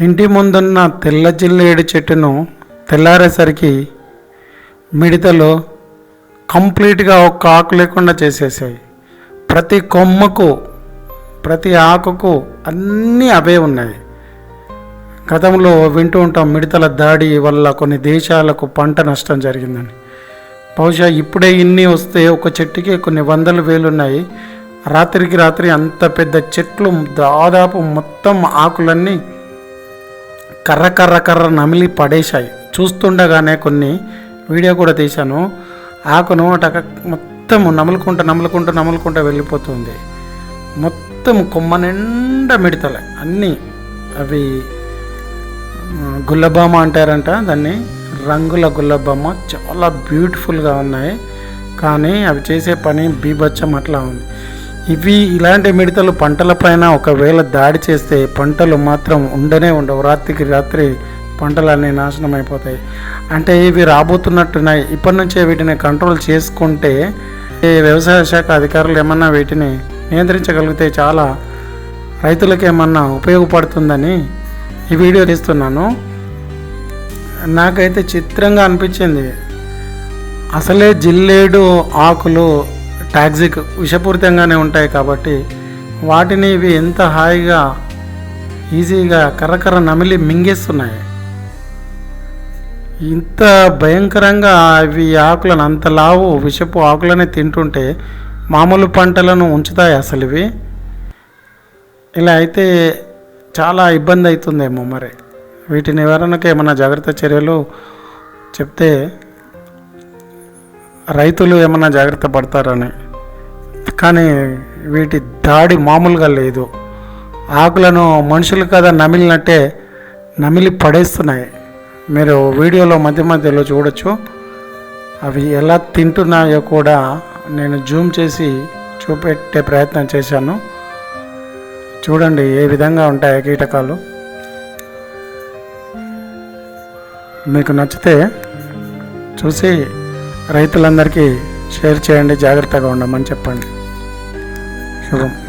ఇంటి ముందున్న తెల్ల జిల్లేడు చెట్టును తెల్లారేసరికి మిడతలు కంప్లీట్గా ఒక్క ఆకు లేకుండా చేసేసాయి. ప్రతి కొమ్మకు ప్రతి ఆకుకు అన్నీ అవే ఉన్నాయి. గతంలో వింటూ ఉంటాం మిడతల దాడి వల్ల కొన్ని దేశాలకు పంట నష్టం జరిగిందని. బహుశా ఇప్పుడే ఇన్ని వస్తే ఒక చెట్టుకి కొన్ని వందల వేలు ఉన్నాయి రాత్రికి రాత్రి అంత పెద్ద చెట్లు దాదాపు మొత్తం ఆకులన్నీ కర్ర కర్ర కర్ర నమిలి పడేశాయి. చూస్తుండగానే కొన్ని వీడియో కూడా తీశాను. ఆకును టక మొత్తం నములుకుంటూ నములుకుంటూ నములుకుంటూ వెళ్ళిపోతుంది. మొత్తం కొమ్మ నిండా మిడతలే. అన్నీ అవి ఆ, గుల్లబామ అంటారంట దాన్ని. రంగుల గుల్లబామ చాలా బ్యూటిఫుల్గా ఉన్నాయి. కానీ అవి చేసే పని బీభత్సం అట్లా ఉంది. ఇవి ఇలాంటి మిడతలు పంటలపైన ఒకవేళ దాడి చేస్తే పంటలు మాత్రం ఉండనే ఉండవు. రాత్రికి రాత్రి పంటలన్నీ నాశనం అయిపోతాయి అంటే ఇవి రాబోతున్నట్టున్నాయి. ఇప్పటి నుంచే వీటిని కంట్రోల్ చేసుకుంటే వ్యవసాయ శాఖ అధికారులు ఏమన్నా వీటిని నియంత్రించగలిగితే చాలా రైతులకు ఏమన్నా ఉపయోగపడుతుందని ఈ వీడియో తీస్తున్నాను. నాకైతే చిత్రంగా అనిపించింది. అసలే జిల్లేడు ఆకులు టాక్సిక్ విషపూరితంగానే ఉంటాయి కాబట్టి వాటిని ఇవి ఎంత హాయిగా ఈజీగా కర్రకర్ర నమిలి మింగేస్తున్నాయి. ఇంత భయంకరంగా అవి ఆకులను అంత లావు విషపు ఆకులనే తింటుంటే మామూలు పంటలను ఉంచుతాయి అసలు ఇవి? ఇలా అయితే చాలా ఇబ్బంది అవుతుందేమో మరి. వీటి నివారణకు ఏమైనా జాగ్రత్త చర్యలు చెప్తే రైతులు ఏమైనా జాగ్రత్త పడతారని. కానీ వీటి దాడి మామూలుగా లేదు. ఆకులను మనుషులు కదా నమిలినట్టే నమిలి పడేస్తున్నాయి. మీరు వీడియోలో మధ్య మధ్యలో చూడొచ్చు. అవి ఎలా తింటున్నాయో కూడా నేను జూమ్ చేసి చూపెట్టే ప్రయత్నం చేశాను. చూడండి ఏ విధంగా ఉంటాయో కీటకాలు. మీకు నచ్చితే చూసి రైతులందరికీ షేర్ చేయండి జాగ్రత్తగా ఉండమని చెప్పండి. 是吧。